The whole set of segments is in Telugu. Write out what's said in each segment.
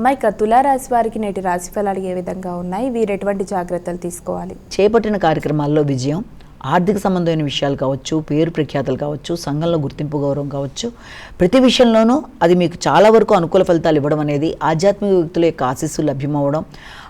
అమ్మాయి ఇక తులారాశి వారికి నేటి రాశి ఫలాలు ఏ విధంగా ఉన్నాయి? వీరు ఎటువంటి జాగ్రత్తలు తీసుకోవాలి? చేపట్టిన కార్యక్రమాల్లో విజయం ఆర్థిక సంబంధమైన విషయాలు కావచ్చు పేరు ప్రఖ్యాతలు కావచ్చు సంఘంలో గుర్తింపు గౌరవం కావచ్చు. ప్రతి విషయంలోనూ అది మీకు చాలా వరకు అనుకూల ఫలితాలు ఇవ్వడం అనేది ఆధ్యాత్మిక వ్యక్తుల యొక్క ఆశీస్సులు లభ్యమవడం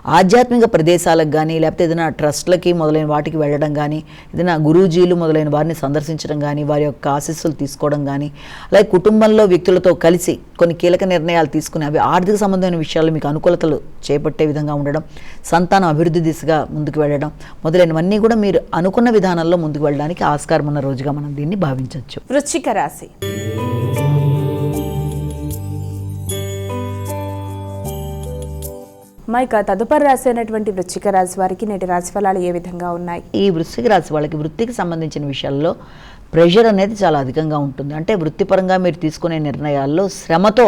ఆధ్యాత్మిక ప్రదేశాలకు కానీ లేకపోతే ఏదైనా ట్రస్ట్లకి మొదలైన వాటికి వెళ్ళడం కానీ ఏదైనా గురూజీలు మొదలైన వారిని సందర్శించడం కానీ వారి యొక్క ఆశీస్సులు తీసుకోవడం కానీ అలాగే కుటుంబంలో వ్యక్తులతో కలిసి కొన్ని కీలక నిర్ణయాలు తీసుకుని అవి ఆర్థిక సంబంధమైన విషయాలు మీకు అనుకూలతలు చేపట్టే విధంగా ఉండడం సంతానం అభివృద్ధి దిశగా ముందుకు వెళ్ళడం మొదలైనవన్నీ కూడా మీరు అనుకున్న విధానంలో ముందుకు వెళ్ళడానికి ఆస్కారం ఉన్న రోజుగా మనం దీన్ని భావించవచ్చు. వృశ్చిక రాశి. మైక తదుపరి రాశి అయినటువంటి వృశ్చిక రాశి వారికి నేటి రాశి ఫలాలు ఏ విధంగా ఉన్నాయి? ఈ వృశ్చిక రాశి వాళ్ళకి వృత్తికి సంబంధించిన విషయాల్లో ప్రెషర్ అనేది చాలా అధికంగా ఉంటుంది. అంటే వృత్తిపరంగా మీరు తీసుకునే నిర్ణయాల్లో శ్రమతో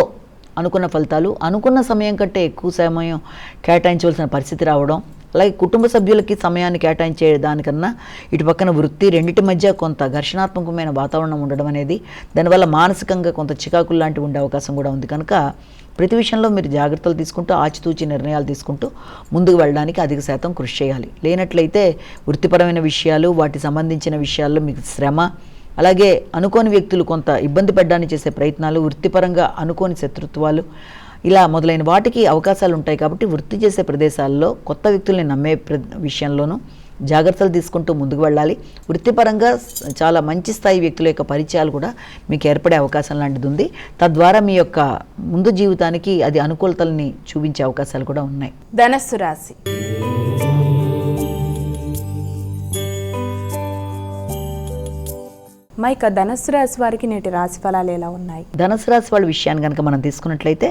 అనుకున్న ఫలితాలు అనుకున్న సమయం కంటే ఎక్కువ సమయం కేటాయించవలసిన పరిస్థితి రావడం అలాగే కుటుంబ సభ్యులకి సమయాన్ని కేటాయించే దానికన్నా ఇటు పక్కన వృత్తి రెండింటి మధ్య కొంత ఘర్షణాత్మకమైన వాతావరణం ఉండడం అనేది దానివల్ల మానసికంగా కొంత చికాకులు లాంటివి ఉండే అవకాశం కూడా ఉంది. కనుక ప్రతి విషయంలో మీరు జాగ్రత్తలు తీసుకుంటూ ఆచితూచి నిర్ణయాలు తీసుకుంటూ ముందుకు వెళ్ళడానికి అధిక శాతం కృషి చేయాలి. లేనట్లయితే వృత్తిపరమైన విషయాలు వాటి సంబంధించిన విషయాల్లో మీకు శ్రమ అలాగే అనుకోని వ్యక్తులు కొంత ఇబ్బంది పెట్టడానికి చేసే ప్రయత్నాలు వృత్తిపరంగా అనుకోని శత్రుత్వాలు ఇలా మొదలైన వాటికి అవకాశాలు ఉంటాయి కాబట్టి వృత్తి చేసే ప్రదేశాల్లో కొత్త వ్యక్తుల్ని నమ్మే ప్ర విషయంలోనూ జాగ్రత్తలు తీసుకుంటూ ముందుకు వెళ్ళాలి. వృత్తిపరంగా చాలా మంచి స్థాయి వ్యక్తుల యొక్క పరిచయాలు కూడా మీకు ఏర్పడే అవకాశం లాంటిది ఉంది తద్వారా మీ యొక్క ముందు జీవితానికి అది అనుకూలతల్ని చూపించే అవకాశాలు కూడా ఉన్నాయి. ధనస్సు రాశి. మా ఇక ధనస్సు రాశి వారికి నేటి రాశి ఫలాలు ఎలా ఉన్నాయి? ధనుసు రాశి వాళ్ళ విషయాన్ని కనుక మనం తీసుకున్నట్లయితే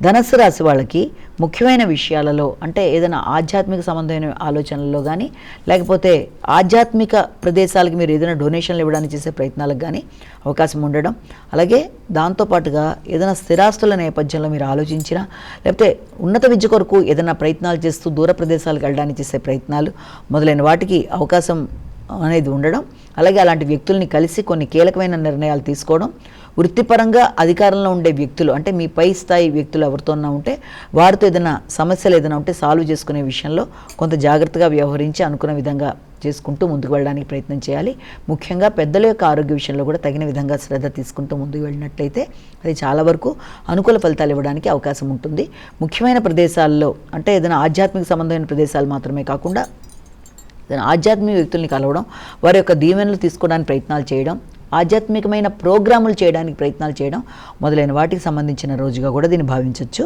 ధనుసు రాశి వాళ్ళకి ముఖ్యమైన విషయాలలో అంటే ఏదైనా ఆధ్యాత్మిక సంబంధమైన ఆలోచనల్లో కానీ లేకపోతే ఆధ్యాత్మిక ప్రదేశాలకు మీరు ఏదైనా డొనేషన్లు ఇవ్వడానికి చేసే ప్రయత్నాలకు కానీ అవకాశం ఉండడం అలాగే దాంతోపాటుగా ఏదైనా స్థిరాస్తుల నేపథ్యంలో మీరు ఆలోచించినా లేకపోతే ఉన్నత విద్య కొరకు ఏదైనా ప్రయత్నాలు చేస్తూ దూర ప్రదేశాలకు వెళ్ళడానికి చేసే ప్రయత్నాలు మొదలైన వాటికి అవకాశం అనేది ఉండడం అలాగే అలాంటి వ్యక్తుల్ని కలిసి కొన్ని కీలకమైన నిర్ణయాలు తీసుకోవడం వృత్తిపరంగా అధికారంలో ఉండే వ్యక్తులు అంటే మీ పై స్థాయి వ్యక్తులు ఎవరితోన్నా ఉంటే వారితో ఏదైనా సమస్యలు ఏదైనా ఉంటే సాల్వ్ చేసుకునే విషయంలో కొంత జాగ్రత్తగా వ్యవహరించి అనుకున్న విధంగా చేసుకుంటూ ముందుకు వెళ్ళడానికి ప్రయత్నం చేయాలి. ముఖ్యంగా పెద్దల యొక్క ఆరోగ్య విషయంలో కూడా తగిన విధంగా శ్రద్ధ తీసుకుంటూ ముందుకు వెళ్ళినట్లయితే అది చాలా వరకు అనుకూల ఫలితాలు ఇవ్వడానికి అవకాశం ఉంటుంది. ముఖ్యమైన ప్రదేశాల్లో అంటే ఏదైనా ఆధ్యాత్మిక సంబంధమైన ప్రదేశాలు మాత్రమే కాకుండా దాని ఆధ్యాత్మిక వ్యక్తుల్ని కలవడం వారి యొక్క దీవెనలు తీసుకోవడానికి ప్రయత్నాలు చేయడం ఆధ్యాత్మికమైన ప్రోగ్రాములు చేయడానికి ప్రయత్నాలు చేయడం మొదలైన వాటికి సంబంధించిన రోజుగా కూడా దీన్ని భావించవచ్చు